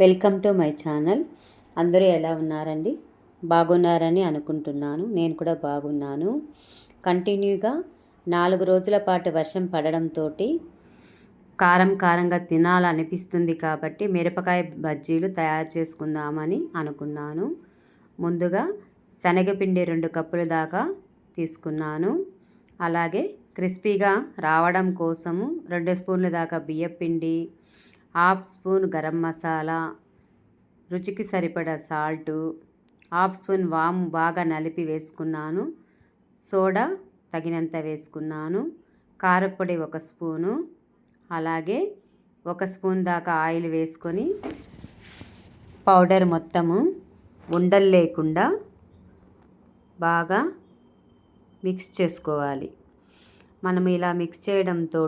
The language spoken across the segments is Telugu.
Welcome to my channel. అందరూ ఎలా ఉన్నారండి? బాగున్నారని అనుకుంటున్నాను. నేను కూడా బాగున్నాను. కంటిన్యూగా నాలుగు రోజుల పాటు వర్షం పడడంతో కారం కారంగా తినాలనిపిస్తుంది కాబట్టి మిరపకాయ బజ్జీలు తయారు చేసుకుందామని అనుకున్నాను. ముందుగా శనగపిండి రెండు కప్పుల దాకా తీసుకున్నాను. అలాగే క్రిస్పీగా రావడం కోసము రెండు స్పూన్ల దాకా బియ్యపిండి హాఫ్ స్పూన్ గరం మసాలా రుచికి సరిపడ సాల్టు హాఫ్ స్పూన్ వాము బాగా నలిపి వేసుకున్నాను సోడా తగినంత వేసుకున్నాను కారపొడి ఒక స్పూను అలాగే ఒక స్పూన్ దాకా ఆయిల్ వేసుకొని పౌడర్ మొత్తము ఉండలు లేకుండా బాగా మిక్స్ చేసుకోవాలి. మనం ఇలా మిక్స్ చేయడంతో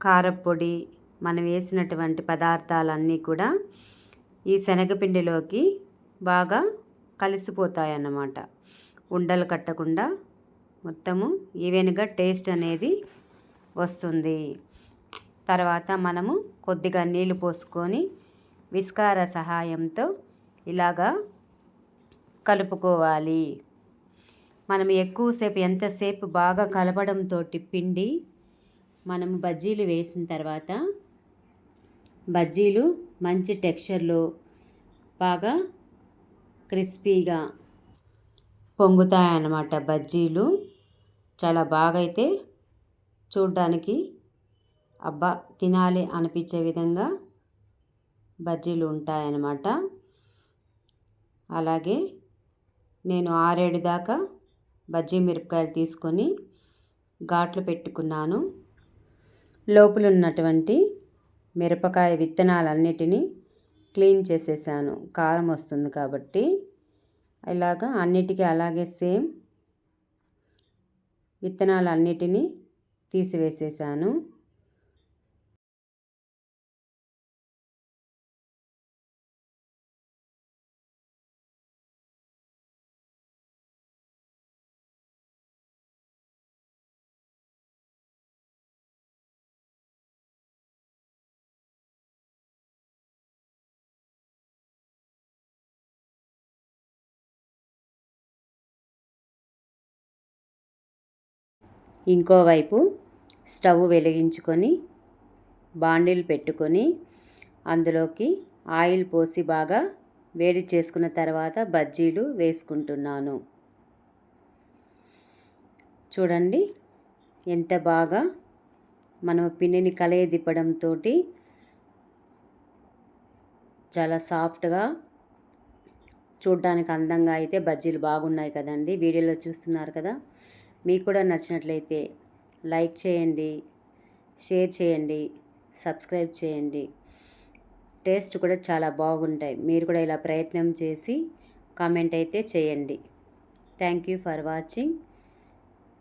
కారపొడి మనం వేసినటువంటి పదార్థాలన్నీ కూడా ఈ శనగపిండిలోకి బాగా కలిసిపోతాయి అన్నమాట ఉండలు కట్టకుండా మొత్తము ఈవెన్గా టేస్ట్ అనేది వస్తుంది. తర్వాత మనము కొద్దిగా నీళ్ళు పోసుకొని విస్కార సహాయంతో ఇలాగా కలుపుకోవాలి. మనం ఎక్కువసేపు ఎంతసేపు బాగా కలపడంతో పిండి మనం బజ్జీలు వేసిన తర్వాత బజ్జీలు మంచి టెక్స్చర్లో బాగా క్రిస్పీగా పొంగుతాయన్నమాట బజ్జీలు. చాలా బాగా అయితే చూడ్డానికి అబ్బా తినాలి అనిపించే విధంగా బజ్జీలు ఉంటాయన్నమాట. అలాగే నేను ఆరేడు దాకా బజ్జీ మిరపకాయలు తీసుకొని ఘాట్లు పెట్టుకున్నాను. లోపల ఉన్నటువంటి మిరపకాయ విత్తనాలన్నిటినీ క్లీన్ చేసేసాను. కారం వస్తుంది కాబట్టి ఇలాగా అన్నిటికీ అలాగే సేమ్ విత్తనాలన్నిటినీ తీసివేసేసాను. ఇంకోవైపు స్టవ్ వెలిగించుకొని బాండిల్ పెట్టుకొని అందులోకి ఆయిల్ పోసి బాగా వేడి చేసుకున్న తర్వాత బజ్జీలు వేసుకుంటున్నాను. చూడండి ఎంత బాగా మనం పిండిని కలయ దిప్పడంతో చాలా సాఫ్ట్గా చూడ్డానికి అందంగా అయితే బజ్జీలు బాగున్నాయి కదండి. వీడియోలో చూస్తున్నారు కదా. మీకు కూడా నచ్చినట్లయితే లైక్ చేయండి షేర్ చేయండి సబ్స్క్రైబ్ చేయండి. టేస్ట్ కూడా చాలా బాగుంటాయి. మీరు కూడా ఇలా ప్రయత్నం చేసి కామెంట్ అయితే చేయండి. Thank you for watching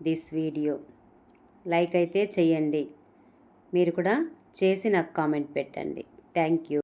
this video like అయితే చేయండి. మీరు కూడా చేసి నాకు కామెంట్ పెట్టండి. Thank you